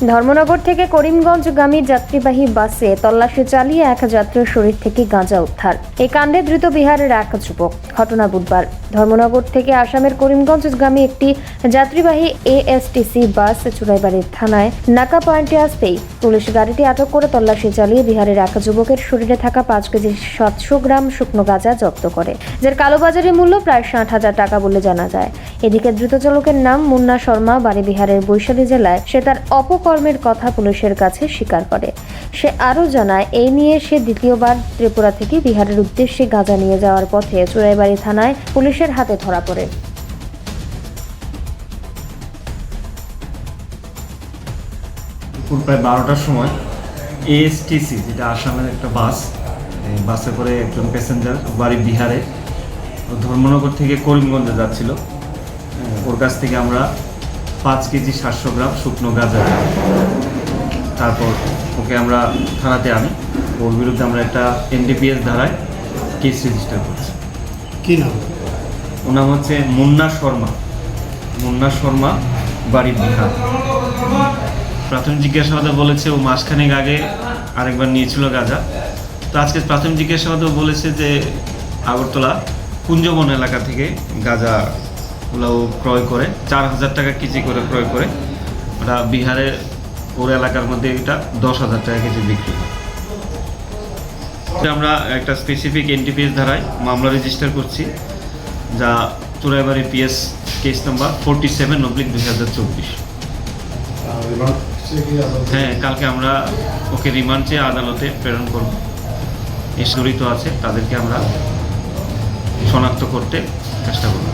ধর্মনগর থেকে করিমগঞ্জগামী যাত্রীবাহী বাসে তল্লাশি চালিয়ে এক যাত্রীর শরীর থেকে গাঁজা উদ্ধার। এই কাণ্ডে দ্রুত বিহারের এক যুবক। ঘটনা বুধবার। ধর্মনগর থেকে আসামের করিমগঞ্জগামী একটি যাত্রীবাহী এএসটিসি বাস চুরাইবাড়ির থানায় নাকা পয়েন্টে আসতেই পুলিশ গাড়িটি আটক করে তল্লাশি চালিয়ে বিহারের এক যুবকের শরীরে থাকা পাঁচ কেজি সাতশো গ্রাম শুকনো গাঁজা জব্দ করে, যার কালোবাজারি মূল্য প্রায় ষাট হাজার টাকা বলে জানা যায়। এদিকে দ্রুত চালকের নাম মুন্না শর্মা, বাড়ি বিহারের বৈশালী জেলায়, সে তার অপকর্মের কথা পুলিশের কাছে স্বীকার করে। সে আরও জানায়, এই নিয়ে সে দ্বিতীয়বার ত্রিপুরা থেকে বিহারের উদ্দেশ্যে গাঁজা নিয়ে যাওয়ার পথে চুরাইবাড়ি থানায় পুলিশের হাতে ধরা পড়ে। প্রায় বারোটার সময় এএসটিসি যেটা আসামের একটা বাস বাসে করে একজন প্যাসেঞ্জার বাড়ি বিহারে, ধর্মনগর থেকে করিমগঞ্জে যাচ্ছিল। ওর কাছ থেকে আমরা পাঁচ কেজি সাতশো গ্রাম শুকনো গাঁজা তারপর ওকে আমরা থানাতে আনি। ওর বিরুদ্ধে আমরা একটা এনডিপিএস ধারায় কেস রেজিস্টার করছি। কি নাম? ওর নাম হচ্ছে মুন্না শর্মা। মুন্না শর্মা বাড়ি বিহার প্রাথমিক জিজ্ঞাসাবাদে বলেছে ও মাসখানেক আগে আরেকবার নিয়েছিল গাঁজা। তো আজকে প্রাথমিক জিজ্ঞাসাবাদেও বলেছে যে আগরতলা কুঞ্জবন এলাকা থেকে গাঁজা গুলো ও ক্রয় করে। চার হাজার টাকা কেজি করে ক্রয় করে। ওটা বিহারে ওর এলাকার মধ্যে এটা দশ হাজার টাকা কেজি বিক্রি হয়। আমরা একটা স্পেসিফিক এনটিপিএস ধারায় মামলা রেজিস্টার করছি, যা Churaibari PS case number forty seven oblique দুই হাজার চব্বিশ। হ্যাঁ কালকে আমরা ওকে রিমান্ড চেয়ে আদালতে প্রেরণ করব। এ জড়িত আছে, তাদেরকে আমরা শনাক্ত করতে চেষ্টা করব।